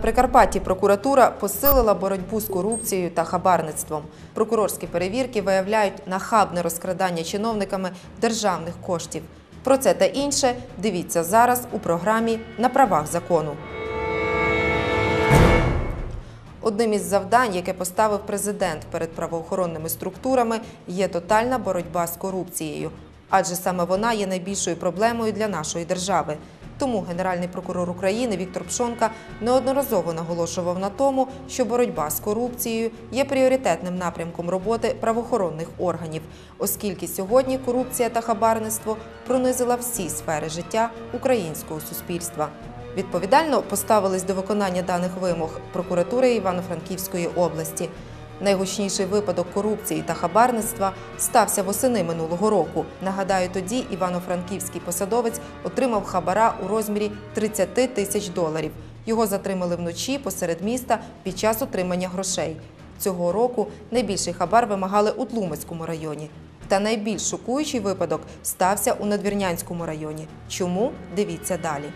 Прикарпатті прокуратура посилила боротьбу з корупцією та хабарництвом. Прокурорські перевірки виявляють нахабне розкрадання чиновниками державних коштів. Про це та інше дивіться зараз у програмі на правах закону. Одним із завдань, яке поставив президент перед правоохоронними структурами, є тотальна боротьба з корупцією, адже саме вона є найбільшою проблемою для нашої держави. Тому Генеральний прокурор України Віктор Пшонка неодноразово наголошував на тому, що боротьба з корупцією є пріоритетним напрямком роботи правоохоронних органів, оскільки сьогодні корупція та хабарництво пронизила всі сфери життя українського суспільства. Відповідально поставились до виконання даних вимог прокуратури Івано-Франківської області. Найгучніший випадок корупції та хабарництва стався восени минулого року. Нагадаю, тоді івано-франківський посадовець отримав хабара у розмірі 30 тисяч доларів. Його затримали вночі посеред міста під час отримання грошей. Цього року найбільший хабар вимагали у Тлумацькому районі. Та найбільш шокуючий випадок стався у Надвірнянському районі. Чому? Дивіться далі.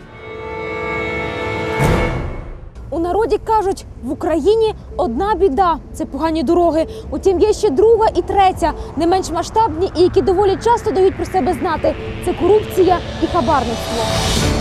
У народі кажуть, в Україні одна біда це погані дороги. Утім, є ще друга і третя, не менш масштабні, і які доволі часто дають про себе знати. Це корупція і хабарництво.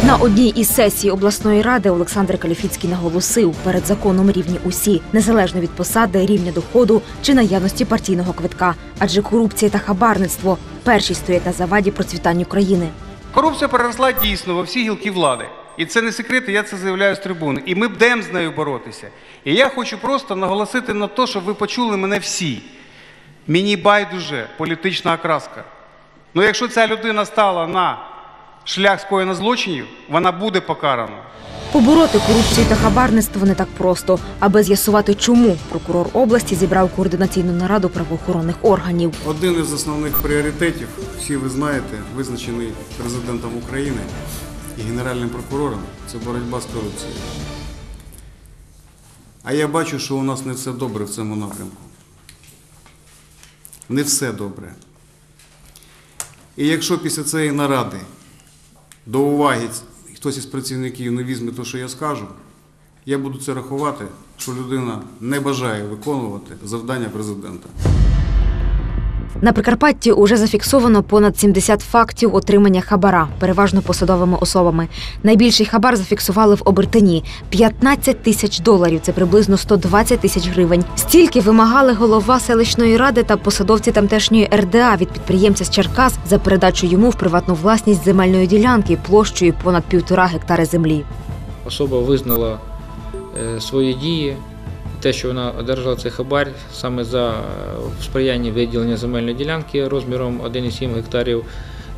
На одній із сесій обласної ради Олександр Каліфіцький наголосив, перед законом рівні усі, незалежно від посади, рівня доходу чи наявності партійного квитка. Адже корупція та хабарництво перші стоять на заваді процвітанню країни. Корупція переросла дійсно во всі гілки влади. І це не секрет, і я це заявляю з трибуни. І ми будемо з нею боротися. І я хочу просто наголосити на те, щоб ви почули мене всі. Мені байдуже політична окраска. Ну якщо ця людина стала на шлях скоєння злочинів, вона буде покарана. Побороти корупцію та хабарництво не так просто. Аби з'ясувати, чому прокурор області зібрав координаційну нараду правоохоронних органів. Один із основних пріоритетів, всі ви знаєте, визначений президентом України і генеральним прокурором, це боротьба з корупцією. А я бачу, що у нас не все добре в цьому напрямку. Не все добре. І якщо після цієї наради до уваги хтось із працівників не візьме те, що я скажу, я буду це рахувати, що людина не бажає виконувати завдання президента. На Прикарпатті уже зафіксовано понад 70 фактів отримання хабара, переважно посадовими особами. Найбільший хабар зафіксували в Обертині 15 тисяч доларів. Це приблизно 120 тисяч гривень. Стільки вимагали голова селищної ради та посадовці тамтешньої РДА від підприємця з Черкас за передачу йому в приватну власність земельної ділянки площею понад півтора гектари землі. Особа визнала е, свої дії, те, що вона одержала цей хабар саме за е, сприяння виділення земельної ділянки розміром 1,7 гектарів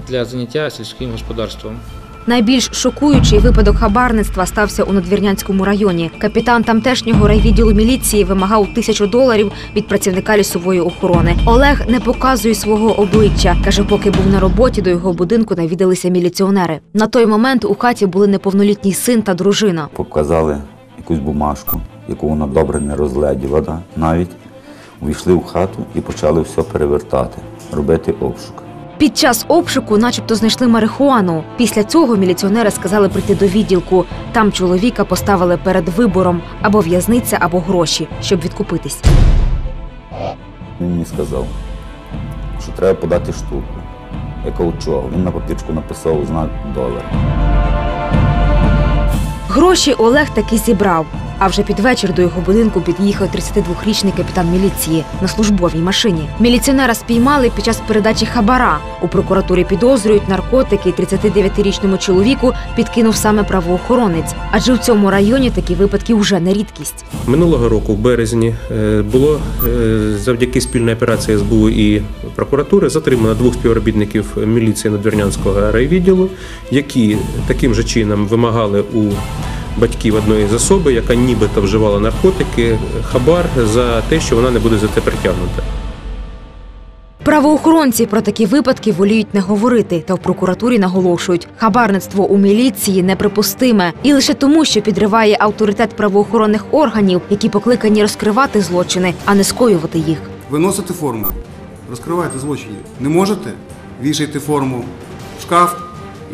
для заняття сільським господарством. Найбільш шокуючий випадок хабарництва стався у Надвірнянському районі. Капітан тамтешнього райвідділу міліції вимагав тисячу доларів від працівника лісової охорони. Олег не показує свого обличчя. каже, поки був на роботі, до його будинку навідалися міліціонери. На той момент у хаті були неповнолітній син та дружина. показали якусь бумажку, яку вона добре не розгледіла навіть. Увійшли в хату і почали все перевертати, робити обшук. Під час обшуку, начебто, знайшли марихуану. Після цього міліціонери сказали прийти до відділку. Там чоловіка поставили перед вибором або в'язниця, або гроші, щоб відкупитись. Він мені сказав, що треба подати штуку. Я кажу, чого? Він на папірчику написав знак долар. Гроші Олег таки зібрав. А вже під вечір до його будинку під'їхав 32-річний капітан міліції на службовій машині. Міліціонера спіймали під час передачі хабара. У прокуратурі підозрюють наркотики 39-річному чоловіку підкинув саме правоохоронець. Адже в цьому районі такі випадки вже не рідкість. Минулого року, в березні, е, було е, завдяки спільній операції СБУ і прокуратури затримано двох співробітників міліції Надвірнянського райвідділу, які таким же чином вимагали у батьків одної з особи, яка нібито вживала наркотики, хабар за те, що вона не буде за це притягнута. Правоохоронці про такі випадки воліють не говорити, та в прокуратурі наголошують, хабарництво у міліції неприпустиме і лише тому, що підриває авторитет правоохоронних органів, які покликані розкривати злочини, а не скоювати їх. Виносите форму, розкривайте злочинів. Не можете? Вішайте форму в шкаф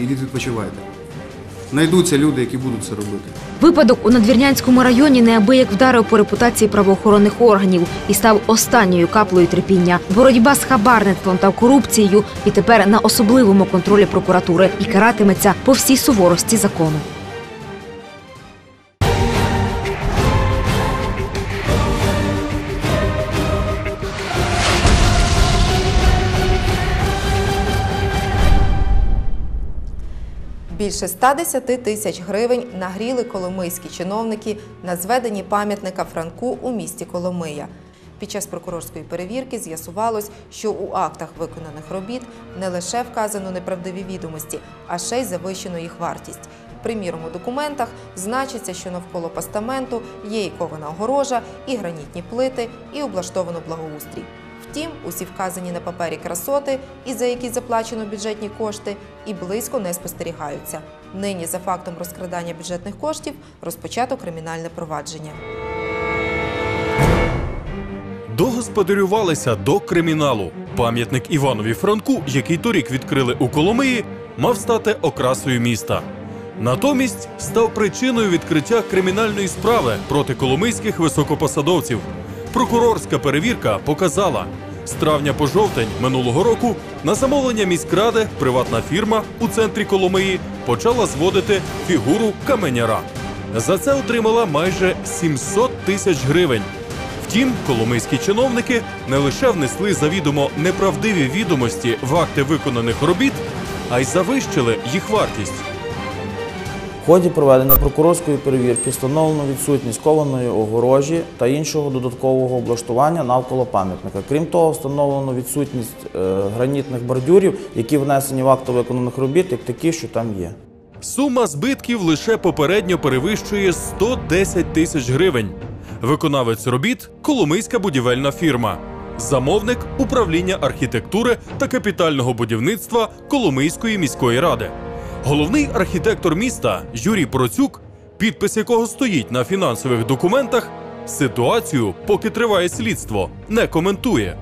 і йдіть відпочивайте. Знайдуться люди, які будуть це робити. Випадок у Надвірнянському районі неабияк вдарив по репутації правоохоронних органів і став останньою каплею терпіння. Боротьба з хабарництвом та корупцією і тепер на особливому контролі прокуратури і каратиметься по всій суворості закону. Більше 110 тисяч гривень нагріли коломийські чиновники на зведенні пам'ятника Франку у місті Коломия. Під час прокурорської перевірки з'ясувалось, що у актах виконаних робіт не лише вказано неправдиві відомості, а ще й завищено їх вартість. Приміром, у документах значиться, що навколо постаменту є і кована огорожа, і гранітні плити, і облаштовано благоустрій. Втім, усі вказані на папері красоти, і за які заплачено бюджетні кошти, і близько не спостерігаються. Нині за фактом розкрадання бюджетних коштів розпочато кримінальне провадження. Догосподарювалися до криміналу. Пам'ятник Іванові Франку, який торік відкрили у Коломиї, мав стати окрасою міста. Натомість став причиною відкриття кримінальної справи проти коломийських високопосадовців. Прокурорська перевірка показала, з травня по жовтень минулого року на замовлення міськради приватна фірма у центрі Коломиї почала зводити фігуру каменяра. За це отримала майже 700 тисяч гривень. Втім, коломийські чиновники не лише внесли завідомо неправдиві відомості в акти виконаних робіт, а й завищили їх вартість. В ході проведення прокурорської перевірки встановлено відсутність кованої огорожі та іншого додаткового облаштування навколо пам'ятника. Крім того, встановлено відсутність е, гранітних бордюрів, які внесені в акти виконаних робіт, як такі, що там є. Сума збитків лише попередньо перевищує 110 тисяч гривень. Виконавець робіт Коломийська будівельна фірма. Замовник управління архітектури та капітального будівництва Коломийської міської ради. Головний архітектор міста Юрій Процюк, підпис якого стоїть на фінансових документах, ситуацію, поки триває слідство, не коментує,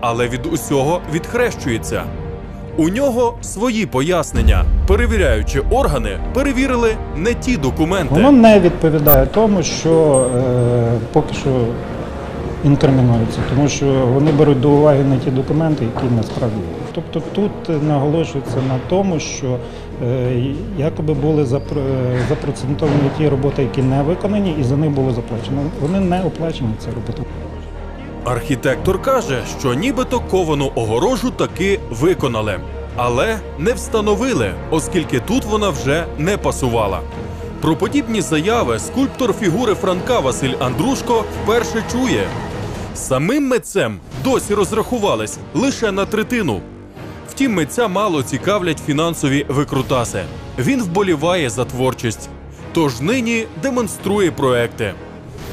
але від усього відхрещується. У нього свої пояснення. Перевіряючи органи, перевірили не ті документи. Воно не відповідає тому, що е, поки що інкримінується, тому що вони беруть до уваги не ті документи, які насправді. Тобто тут наголошується на тому, що якоби були е, запроцентовані ті роботи, які не виконані, і за них було заплачено. Вони не оплачені ці роботи. Архітектор каже, що нібито ковану огорожу таки виконали, але не встановили, оскільки тут вона вже не пасувала. Про подібні заяви скульптор фігури Франка Василь Андрушко вперше чує. Самим митцем досі розрахувались лише на третину. Втім, митця мало цікавлять фінансові викрутаси. Він вболіває за творчість, тож нині демонструє проекти.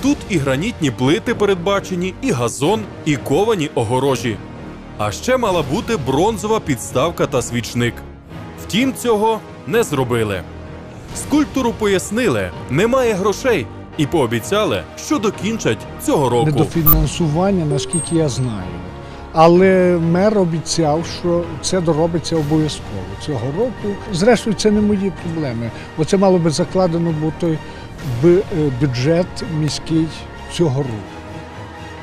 Тут і гранітні плити передбачені, і газон, і ковані огорожі. А ще мала бути бронзова підставка та свічник. Втім, цього не зробили. Скульптору пояснили, немає грошей, і пообіцяли, що докінчать цього року. недофінансування, наскільки я знаю. Але мер обіцяв, що це доробиться обов'язково цього року. Зрештою, це не мої проблеми. Бо це мало би закладено бути в е, бюджет міський цього року.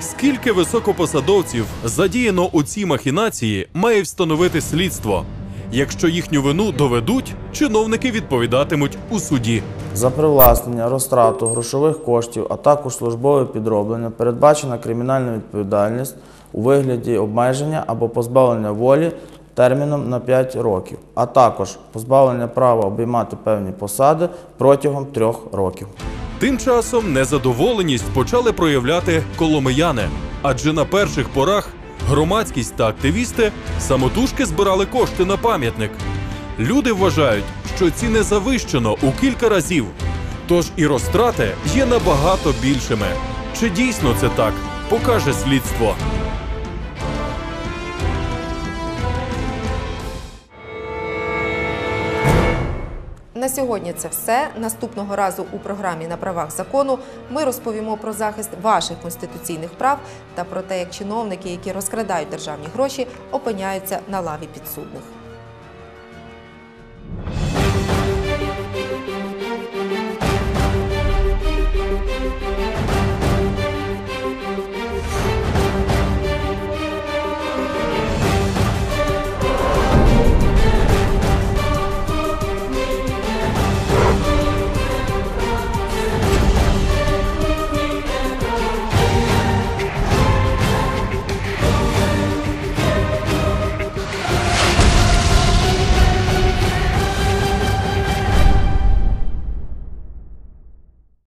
Скільки високопосадовців задіяно у цій махінації, має встановити слідство. Якщо їхню вину доведуть, чиновники відповідатимуть у суді. За привласнення, розтрату грошових коштів, а також службове підроблення передбачена кримінальна відповідальність у вигляді обмеження або позбавлення волі терміном на 5 років, а також позбавлення права обіймати певні посади протягом трьох років. Тим часом незадоволеність почали проявляти коломияни, адже на перших порах громадськість та активісти самотужки збирали кошти на пам'ятник. Люди вважають, що ціни завищено у кілька разів, тож і розтрати є набагато більшими. Чи дійсно це так, покаже слідство. На сьогодні це все. Наступного разу у програмі на правах закону ми розповімо про захист ваших конституційних прав та про те, як чиновники, які розкрадають державні гроші, опиняються на лаві підсудних.